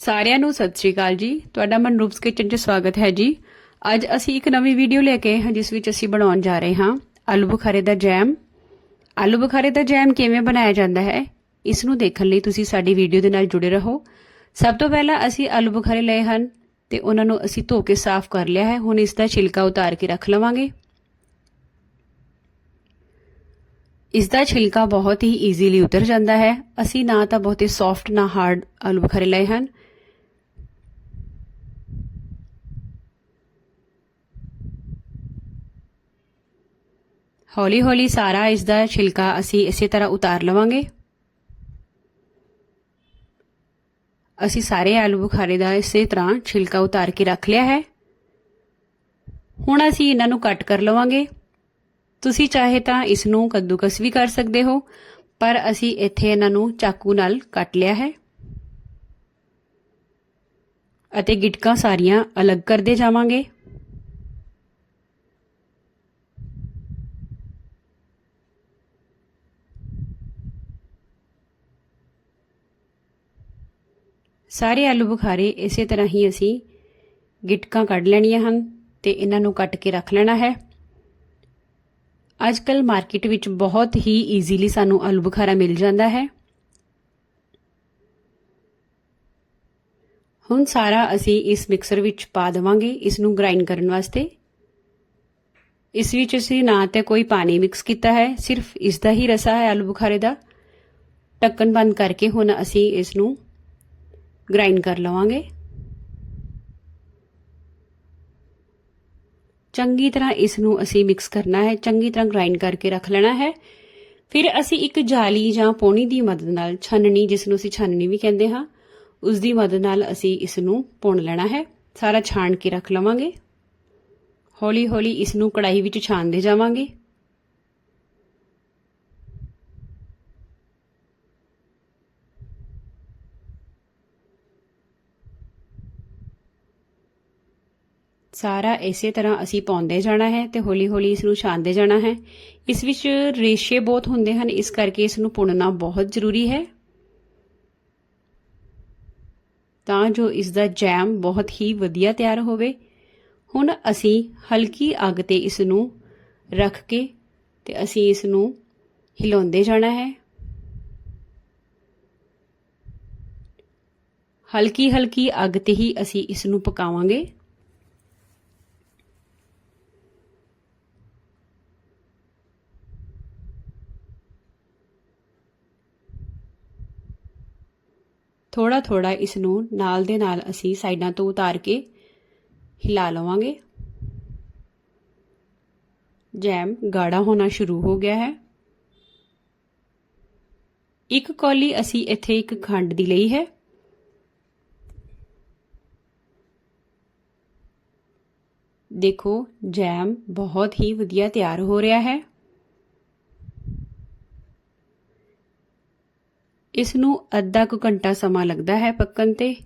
ਸਾਰਿਆਂ ਨੂੰ ਸਤਿ ਸ਼੍ਰੀ ਅਕਾਲ ਜੀ। ਤੁਹਾਡਾ ਮਨਰੂਪਸ ਕਿਚਨ 'ਚ ਸਵਾਗਤ ਹੈ ਜੀ। ਅੱਜ ਅਸੀਂ ਇੱਕ ਨਵੀਂ ਵੀਡੀਓ ਲੈ ਕੇ ਆਏ ਹਾਂ, ਜਿਸ ਵਿੱਚ ਅਸੀਂ ਬਣਾਉਣ ਜਾ ਰਹੇ ਹਾਂ ਆਲੂ ਬੁਖਾਰੇ ਦਾ ਜੈਮ। ਆਲੂ ਬੁਖਾਰੇ ਦਾ ਜੈਮ ਕਿਵੇਂ ਬਣਾਇਆ ਜਾਂਦਾ ਹੈ, ਇਸ ਨੂੰ ਦੇਖਣ ਲਈ ਤੁਸੀਂ ਸਾਡੀ ਵੀਡੀਓ ਦੇ ਨਾਲ ਜੁੜੇ ਰਹੋ। ਸਭ ਤੋਂ ਪਹਿਲਾਂ ਅਸੀਂ ਆਲੂ ਬੁਖਾਰੇ ਲਏ ਹਨ ਤੇ ਉਹਨਾਂ ਨੂੰ ਅਸੀਂ ਧੋ ਕੇ ਸਾਫ਼ ਕਰ ਲਿਆ ਹੈ। ਹੁਣ ਇਸ ਦਾ ਛਿਲਕਾ ਉਤਾਰ ਕੇ ਰੱਖ ਲਵਾਂਗੇ। ਇਸ ਦਾ ਛਿਲਕਾ ਬਹੁਤ ਹੀ ਈਜ਼ੀਲੀ ਉਤਰ ਜਾਂਦਾ ਹੈ। ਅਸੀਂ ਨਾ ਤਾਂ ਬਹੁਤੇ ਸੌਫਟ ਨਾ ਹਾਰਡ ਆਲੂ ਬੁਖਾਰੇ ਲਏ ਹਨ। ਹੌਲੀ ਹੌਲੀ ਸਾਰਾ ਇਸ ਦਾ ਛਿਲਕਾ ਅਸੀਂ ਇਸੇ ਤਰ੍ਹਾਂ ਉਤਾਰ ਲਵਾਂਗੇ। ਅਸੀਂ ਸਾਰੇ ਆਲੂ ਬੁਖਾਰੇ ਦਾ ਇਸੇ ਤਰ੍ਹਾਂ ਛਿਲਕਾ ਉਤਾਰ ਕੇ ਰੱਖ ਲਿਆ ਹੈ। ਹੁਣ ਅਸੀਂ ਇਹਨਾਂ ਨੂੰ ਕੱਟ ਕਰ ਲਵਾਂਗੇ। ਤੁਸੀਂ ਚਾਹੇ ਤਾਂ ਇਸ ਨੂੰ ਕੱਦੂਕਸ ਵੀ ਕਰ ਸਕਦੇ ਹੋ, ਪਰ ਅਸੀਂ ਇੱਥੇ ਇਹਨਾਂ ਨੂੰ ਚਾਕੂ ਨਾਲ ਕੱਟ ਲਿਆ ਹੈ। ਅਤੇ ਗਿਟਕਾਂ ਸਾਰੀਆਂ ਅਲੱਗ ਕਰਦੇ ਜਾਵਾਂਗੇ। ਸਾਰੇ ਆਲੂ ਬੁਖਾਰੇ ਇਸੇ ਤਰ੍ਹਾਂ ਹੀ ਅਸੀਂ ਗਿਟਕਾਂ ਕੱਢ ਲੈਣੀਆਂ ਹਨ ਤੇ ਇਹਨਾਂ ਨੂੰ ਕੱਟ ਕੇ ਰੱਖ ਲੈਣਾ ਹੈ। ਅੱਜ ਕੱਲ ਮਾਰਕੀਟ ਵਿੱਚ ਬਹੁਤ ਹੀ ਈਜ਼ੀਲੀ ਸਾਨੂੰ ਆਲੂ ਬੁਖਾਰਾ ਮਿਲ ਜਾਂਦਾ ਹੈ। ਹੁਣ ਸਾਰਾ ਅਸੀਂ ਇਸ ਮਿਕਸਰ ਵਿੱਚ ਪਾ ਦੇਵਾਂਗੇ ਇਸ ਨੂੰ ਗ੍ਰਾਈਂਡ ਕਰਨ ਵਾਸਤੇ। ਇਸ ਵਿੱਚ ਅਸੀਂ ਨਾ ਤੇ ਕੋਈ ਪਾਣੀ ਮਿਕਸ ਕੀਤਾ ਹੈ, ਸਿਰਫ ਇਸ ਦਾ ਹੀ ਰਸਾ ਹੈ ਆਲੂ ਬੁਖਾਰੇ ਦਾ। ਢੱਕਣ ਬੰਦ ਕਰਕੇ ਹੁਣ ਅਸੀਂ ਇਸ ਨੂੰ ਗ੍ਰਾਈਂਡ ਕਰ ਲਵਾਂਗੇ। ਚੰਗੀ ਤਰ੍ਹਾਂ ਇਸ ਨੂੰ ਅਸੀਂ ਮਿਕਸ ਕਰਨਾ ਹੈ, ਚੰਗੀ ਤਰ੍ਹਾਂ ਗ੍ਰਾਈਂਡ ਕਰਕੇ ਰੱਖ ਲੈਣਾ ਹੈ। ਫਿਰ ਅਸੀਂ ਇੱਕ ਜਾਲੀ ਜਾਂ ਪੋਣੀ ਦੀ ਮਦਦ ਨਾਲ ਛਾਨਣੀ ਜਿਸ ਨੂੰ ਅਸੀਂ ਛਾਨਣੀ ਵੀ ਕਹਿੰਦੇ ਹਾਂ ਉਸ ਦੀ ਮਦਦ ਨਾਲ ਅਸੀਂ ਇਸ ਨੂੰ ਪੁਣ ਲੈਣਾ ਹੈ। ਸਾਰਾ ਛਾਣ ਕੇ ਰੱਖ ਲਵਾਂਗੇ। ਹੌਲੀ ਹੌਲੀ ਇਸ ਨੂੰ ਕੜਾਈ ਵਿੱਚ ਛਾਣਦੇ ਜਾਵਾਂਗੇ। ਸਾਰਾ ਇਸੇ ਤਰ੍ਹਾਂ ਅਸੀਂ ਪਾਉਂਦੇ ਜਾਣਾ ਹੈ ਤੇ ਹੌਲੀ-ਹੌਲੀ ਇਸ ਨੂੰ ਛਾਣਦੇ ਜਾਣਾ ਹੈ। ਇਸ ਵਿੱਚ ਰੇਸ਼ੇ ਬਹੁਤ ਹੁੰਦੇ ਹਨ, ਇਸ ਕਰਕੇ ਇਸ ਨੂੰ ਪੁਣਨਾ ਬਹੁਤ ਜ਼ਰੂਰੀ ਹੈ। ਤਾਂ ਜੋ ਇਸ ਦਾ ਜੈਮ ਬਹੁਤ ਹੀ ਵਧੀਆ ਤਿਆਰ ਹੋਵੇ। ਹੁਣ ਅਸੀਂ ਹਲਕੀ ਅੱਗ ਤੇ ਇਸ ਨੂੰ ਰੱਖ ਕੇ ਤੇ ਅਸੀਂ ਇਸ ਨੂੰ ਹਿਲਾਉਂਦੇ ਜਾਣਾ ਹੈ। ਹਲਕੀ ਹਲਕੀ ਅੱਗ ਤੇ ਹੀ ਅਸੀਂ ਇਸ ਨੂੰ ਪਕਾਵਾਂਗੇ। ਥੋੜਾ ਥੋੜਾ ਇਸ ਨੂੰ ਨਾਲ ਦੇ ਨਾਲ ਅਸੀਂ ਸਾਈਡਾਂ ਤੋਂ ਉਤਾਰ ਕੇ ਹਿਲਾ ਲਵਾਂਗੇ। ਜੈਮ ਗਾੜਾ ਹੋਣਾ ਸ਼ੁਰੂ ਹੋ ਗਿਆ ਹੈ। ਇੱਕ ਕੌਲੀ ਅਸੀਂ ਇੱਥੇ ਇੱਕ ਖੰਡ ਦੀ ਲਈ ਹੈ। ਦੇਖੋ, ਜੈਮ ਬਹੁਤ ਹੀ ਵਧੀਆ ਤਿਆਰ ਹੋ ਰਿਹਾ ਹੈ। ਇਸ ਨੂੰ ਅੱਧਾ ਕੁ ਘੰਟਾ ਸਮਾਂ ਲੱਗਦਾ ਹੈ ਪੱਕਣ ਤੇ।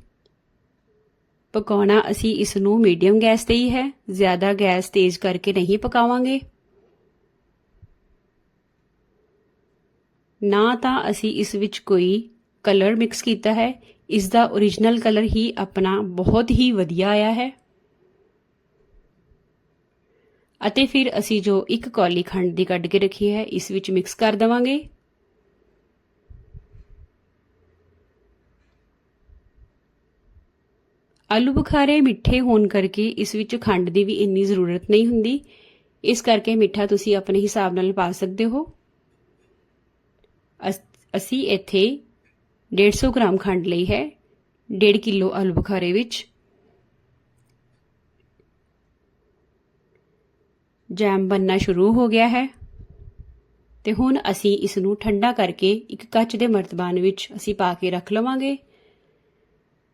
ਪਕਾਉਣਾ ਅਸੀਂ ਇਸ ਨੂੰ ਮੀਡੀਅਮ ਗੈਸ ਤੇ ਹੀ ਹੈ, ਜ਼ਿਆਦਾ ਗੈਸ ਤੇਜ਼ ਕਰਕੇ ਨਹੀਂ ਪਕਾਵਾਂਗੇ। ਨਾ ਤਾਂ ਅਸੀਂ ਇਸ ਵਿੱਚ ਕੋਈ ਕਲਰ ਮਿਕਸ ਕੀਤਾ ਹੈ ਇਸ ਦਾ origignal ਕਲਰ ਹੀ ਆਪਣਾ ਬਹੁਤ ਹੀ ਵਧੀਆ ਆਇਆ ਹੈ। ਅਤੇ ਫਿਰ ਅਸੀਂ ਜੋ ਇੱਕ ਕੌਲੀ ਖੰਡ ਦੀ ਕੱਢ ਕੇ ਰੱਖੀ ਹੈ, ਇਸ ਵਿੱਚ ਮਿਕਸ ਕਰ ਦਵਾਂਗੇ। ਆਲੂ ਬੁਖਾਰੇ ਮਿੱਠੇ ਹੋਣ ਕਰਕੇ ਇਸ ਵਿੱਚ ਖੰਡ ਦੀ ਵੀ ਇੰਨੀ ਜ਼ਰੂਰਤ ਨਹੀਂ ਹੁੰਦੀ। ਇਸ ਕਰਕੇ ਮਿੱਠਾ ਤੁਸੀਂ ਆਪਣੇ ਹਿਸਾਬ ਨਾਲ ਪਾ ਸਕਦੇ ਹੋ। ਅਸੀਂ ਇੱਥੇ 150 ਗ੍ਰਾਮ ਖੰਡ ਲਈ ਹੈ। 1.5 ਕਿਲੋ ਆਲੂ ਬੁਖਾਰੇ ਵਿੱਚ। ਜੈਮ ਬੰਨਣਾ ਸ਼ੁਰੂ ਹੋ ਗਿਆ ਹੈ। ਤੇ ਹੁਣ ਅਸੀਂ ਇਸ ਨੂੰ ਠੰਡਾ ਕਰਕੇ ਇੱਕ ਕੱਚ ਦੇ ਮਰਤਬਾਨ ਵਿੱਚ ਅਸੀਂ ਪਾ ਕੇ ਰੱਖ ਲਵਾਂਗੇ।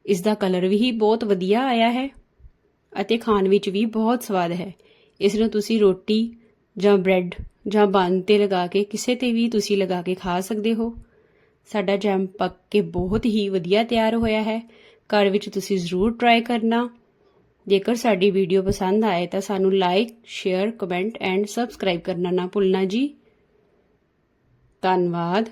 ਇਸ ਦਾ ਕਲਰ ਵੀ ਬਹੁਤ ਵਧੀਆ ਆਇਆ ਹੈ ਅਤੇ ਖਾਣ ਵਿੱਚ ਵੀ ਬਹੁਤ ਸਵਾਦ ਹੈ। ਇਸ ਨੂੰ ਤੁਸੀਂ ਰੋਟੀ ਜਾਂ ਬ੍ਰੈਡ ਜਾਂ ਬੰਨ ਤੇ ਲਗਾ ਕੇ ਕਿਸੇ ਤੇ ਵੀ ਤੁਸੀਂ ਲਗਾ ਕੇ ਖਾ ਸਕਦੇ ਹੋ। ਸਾਡਾ ਜੈਮ ਪੱਕ ਕੇ ਬਹੁਤ ਹੀ ਵਧੀਆ ਤਿਆਰ ਹੋਇਆ ਹੈ। ਘਰ ਵਿੱਚ ਤੁਸੀਂ ਜ਼ਰੂਰ ਟਰਾਈ ਕਰਨਾ। ਜੇਕਰ ਸਾਡੀ ਵੀਡੀਓ ਪਸੰਦ ਆਏ ਤਾਂ ਸਾਨੂੰ like share comment and subscribe ਕਰਨਾ ਨਾ ਭੁੱਲਣਾ ਜੀ। ਧੰਨਵਾਦ।